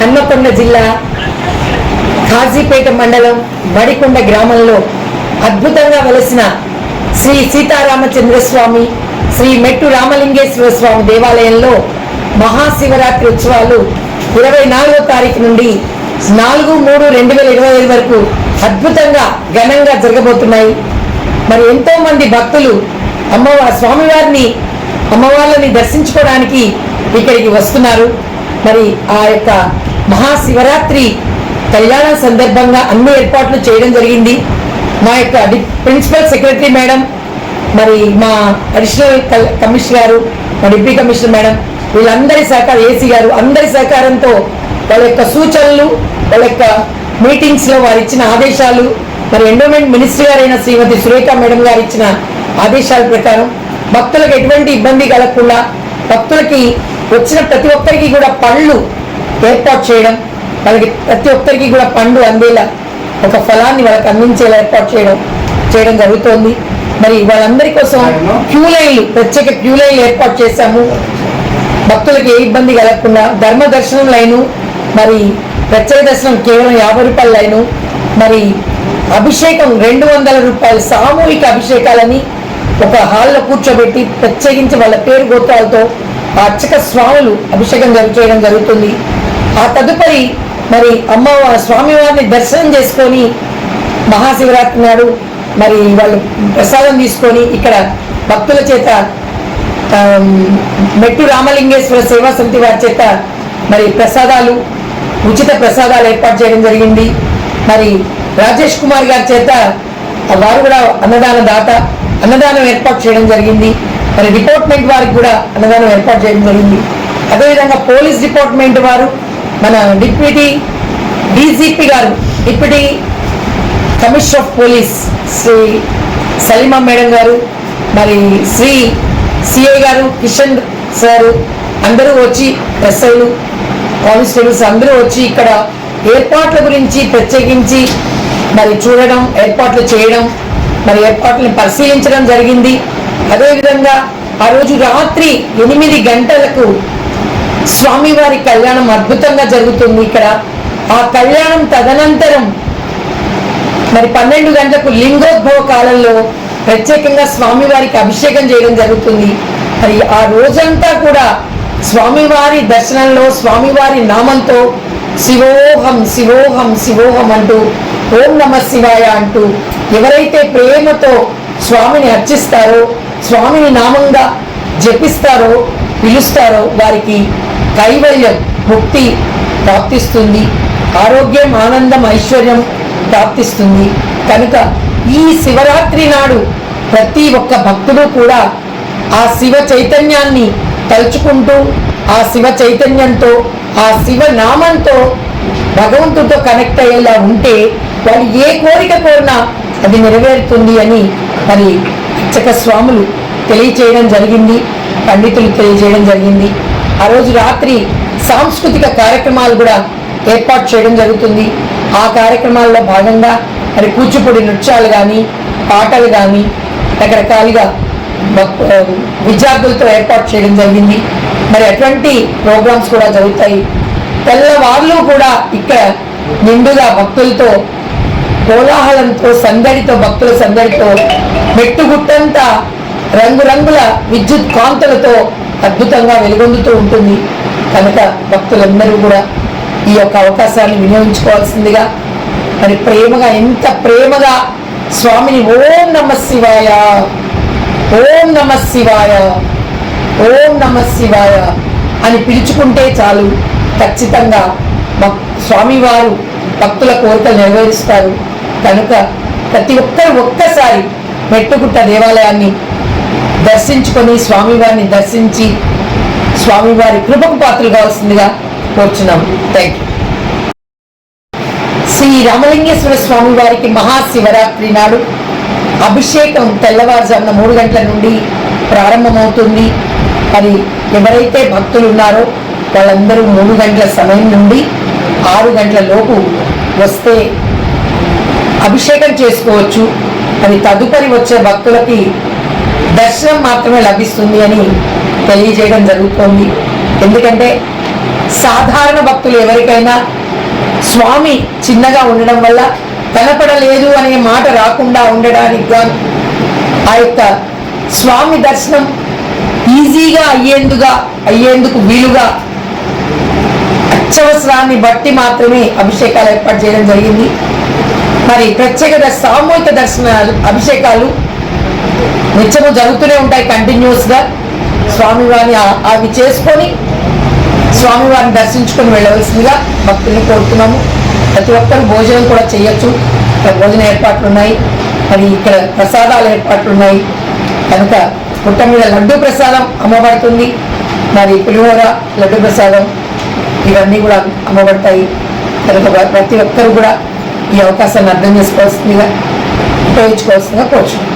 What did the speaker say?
హన్మకొండ జిల్లా కాజీపేట మండలం మడికొండ గ్రామంలో అద్భుతంగా వెలసిన శ్రీ సీతారామచంద్ర స్వామి శ్రీ మెట్టు రామలింగేశ్వర స్వామి దేవాలయంలో మహాశివరాత్రి ఉత్సవాలు ఇరవై నాలుగో తారీఖు నుండి నాలుగు మూడు రెండు వేల ఇరవై ఐదు వరకు అద్భుతంగా ఘనంగా జరగబోతున్నాయి. మరి ఎంతోమంది భక్తులు అమ్మవారి స్వామివారిని అమ్మవార్లని దర్శించుకోవడానికి ఇక్కడికి వస్తున్నారు. మరి ఆ యొక్క మహాశివరాత్రి కళ్యాణం సందర్భంగా అన్ని ఏర్పాట్లు చేయడం జరిగింది. మా యొక్క ప్రిన్సిపల్ సెక్రటరీ మేడం మరి మా అడిషనల్ కల్- కమిషనర్ గారు మా డిప్యూటీ కమిషనర్ మేడం వీళ్ళందరి సహకారం ఏసీ గారు అందరి సహకారంతో వాళ్ళ యొక్క సూచనలు వాళ్ళ యొక్క మీటింగ్స్లో వారు ఇచ్చిన ఆదేశాలు మరి ఎండోమెంట్ మినిస్టర్ గారైన శ్రీమతి సురేఖ మేడం గారు ఇచ్చిన ఆదేశాల ప్రకారం భక్తులకు ఎటువంటి ఇబ్బంది కలగకుండా భక్తులకి వచ్చిన ప్రతి ఒక్కరికి కూడా పళ్ళు ఏర్పాటు చేయడం వాళ్ళకి ప్రతి ఒక్కరికి కూడా పండు అందేలా ఒక ఫలాన్ని వాళ్ళకి అందించేలా ఏర్పాటు చేయడం చేయడం జరుగుతోంది. మరి వాళ్ళందరి కోసం క్యూ లైన్లు ప్రత్యేక క్యూ లైన్లు ఏర్పాటు చేశాము. భక్తులకు ఏ ఇబ్బంది కలగకుండా ధర్మ దర్శనం లైను మరి ప్రత్యేక దర్శనం కేవలం యాభై రూపాయల లైను మరి అభిషేకం రెండు వందల రూపాయలు సామూహిక అభిషేకాలని ఒక హాల్లో కూర్చోబెట్టి ప్రత్యేకించి వాళ్ళ పేరు గోత్రాలతో అర్చక స్వాములు అభిషేకం జరుగు చేయడం జరుగుతుంది. ఆ తదుపరి మరి అమ్మ స్వామివారిని దర్శనం చేసుకొని మహాశివరాత్రి నాడు మరి వాళ్ళు ప్రసాదం తీసుకొని ఇక్కడ భక్తుల చేత మెట్టు రామలింగేశ్వర సేవా సమితి వారి చేత మరి ప్రసాదాలు ఉచిత ప్రసాదాలు ఏర్పాటు చేయడం జరిగింది. మరి రాజేష్ కుమార్ గారి చేత వారు కూడా అన్నదాన దాత అన్నదానం ఏర్పాటు చేయడం జరిగింది. మరి డిపార్ట్మెంట్ వారికి కూడా అన్నదానం ఏర్పాటు చేయడం జరిగింది. అదేవిధంగా పోలీస్ డిపార్ట్మెంట్ వారు మన డిప్యూటీ డీజీపీ గారు deputy commissioner of police Shri Salima madam గారు మరి శ్రీ సిఐ గారు కిషన్ సార్ అందరూ వచ్చి ఎస్ఐలు కానిస్టేబుల్స్ అందరూ వచ్చి ఇక్కడ ఏర్పాట్ల గురించి ప్రత్యేకించి మరి చూడడం ఏర్పాట్లు చేయడం మరి ఏర్పాట్లను పరిశీలించడం జరిగింది. అదేవిధంగా ఆ రోజు రాత్రి ఎనిమిది గంటలకు స్వామివారి కళ్యాణం అద్భుతంగా జరుగుతుంది ఇక్కడ. ఆ కళ్యాణం తదనంతరం మరి పన్నెండు గంటలకు లింగోద్భవ కాలంలో ప్రత్యేకంగా స్వామివారికి అభిషేకం చేయడం జరుగుతుంది. మరి ఆ రోజంతా కూడా స్వామివారి దర్శనంలో స్వామివారి నామంతో శివోహం శివోహం శివోహం అంటూ ఓం నమ శివాయ అంటూ ఎవరైతే ప్రేమతో స్వామిని అర్చిస్తారో స్వామిని నామంగా జపిస్తారో పిలుస్తారో వారికి కైవల్యం ముక్తి ప్రాప్తిస్తుంది. ఆరోగ్యం ఆనందం ఐశ్వర్యం ప్రాప్తిస్తుంది. కనుక ఈ శివరాత్రి నాడు ప్రతి ఒక్క భక్తుడు కూడా ఆ శివ చైతన్యాన్ని తలుచుకుంటూ ఆ శివ చైతన్యంతో ఆ శివ నామంతో భగవంతుడితో కనెక్ట్ అయ్యేలా ఉంటే వాళ్ళు ఏ కోరిక కోరినా అది నెరవేరుతుంది అని మరి అర్చక స్వాములు తెలియచేయడం జరిగింది పండితులు తెలియజేయడం జరిగింది. ఆ రోజు రాత్రి సాంస్కృతిక కార్యక్రమాలు కూడా ఏర్పాటు చేయడం జరుగుతుంది. ఆ కార్యక్రమాల్లో భాగంగా మరి కూచిపూడి నృత్యాలు కానీ పాటలు కానీ రకరకాలుగా విద్యార్థులతో ఏర్పాటు చేయడం జరిగింది. మరి అటువంటి ప్రోగ్రామ్స్ కూడా జరుగుతాయి. తెల్లవార్లు కూడా ఇక్కడ నిండుగా భక్తులతో కోలాహలంతో సందడితో భక్తుల సందడితో మెట్టుగుట్టంతా రంగురంగుల విద్యుత్ కాంతులతో అద్భుతంగా వెలుగొందుతూ ఉంటుంది. కనుక భక్తులందరూ కూడా ఈ యొక్క అవకాశాన్ని వినియోగించుకోవాల్సిందిగా మరి ప్రేమగా ఎంత ప్రేమగా స్వామిని ఓం నమ శివాయ ఓం నమ శివాయ ఓం నమ శివాయ అని పిలుచుకుంటే చాలు. ఖచ్చితంగా భక్- స్వామివారు భక్తుల కోరికలు నెరవేరుస్తారు. కనుక ప్రతి ఒక్కరు ఒక్కసారి మెట్టుగుట్ట దేవాలయాన్ని దర్శించుకొని స్వామివారిని దర్శించి స్వామివారి కృపకు పాత్రలు కావాల్సిందిగా కోరుచున్నాం. థ్యాంక్ యూ శ్రీ రామలింగేశ్వర స్వామి వారికి మహాశివరాత్రి నాడు అభిషేకం తెల్లవారుజామున మూడు గంటల నుండి ప్రారంభమవుతుంది. మరి ఎవరైతే భక్తులు ఉన్నారో వాళ్ళందరూ మూడు గంటల సమయం నుండి ఆరు గంటల లోపు వస్తే అభిషేకం చేసుకోవచ్చు. మరి తదుపరి వచ్చే భక్తులకి దర్శనం మాత్రమే లభిస్తుంది అని తెలియజేయడం జరుగుతోంది. ఎందుకంటే సాధారణ భక్తులు ఎవరికైనా స్వామి చిన్నగా ఉండడం వల్ల కనపడలేదు అనే మాట రాకుండా ఉండడానికి గాను ఆ యొక్క స్వామి దర్శనం ఈజీగా అయ్యేందుగా అయ్యేందుకు వీలుగా అత్యవసరాన్ని బట్టి మాత్రమే అభిషేకాలు ఏర్పాటు చేయడం జరిగింది. మరి ప్రత్యేక సామూహిక దర్శనాలు అభిషేకాలు నిత్యము జరుగుతూనే ఉంటాయి కంటిన్యూస్గా. స్వామివారిని అవి చేసుకొని స్వామివారిని దర్శించుకొని వెళ్ళవలసిందిగా భక్తుల్ని కోరుతున్నాము. ప్రతి ఒక్కరు భోజనం కూడా చేయొచ్చు. ఇక్కడ భోజన ఏర్పాట్లు ఉన్నాయి మరి ఇక్కడ ప్రసాదాల ఏర్పాట్లు ఉన్నాయి కనుక పుట్ట మీద లడ్డు ప్రసాదం అమ్మబడుతుంది. మరి పులిహోర లడ్డు ప్రసాదం ఇవన్నీ కూడా అమ్మబడతాయి. కనుక ప్రతి ఒక్కరు కూడా ఈ అవకాశాన్ని అర్థం చేసుకోవాల్సిందిగా ఉపయోగించుకోవాల్సిందిగా కోరుచున్నాం.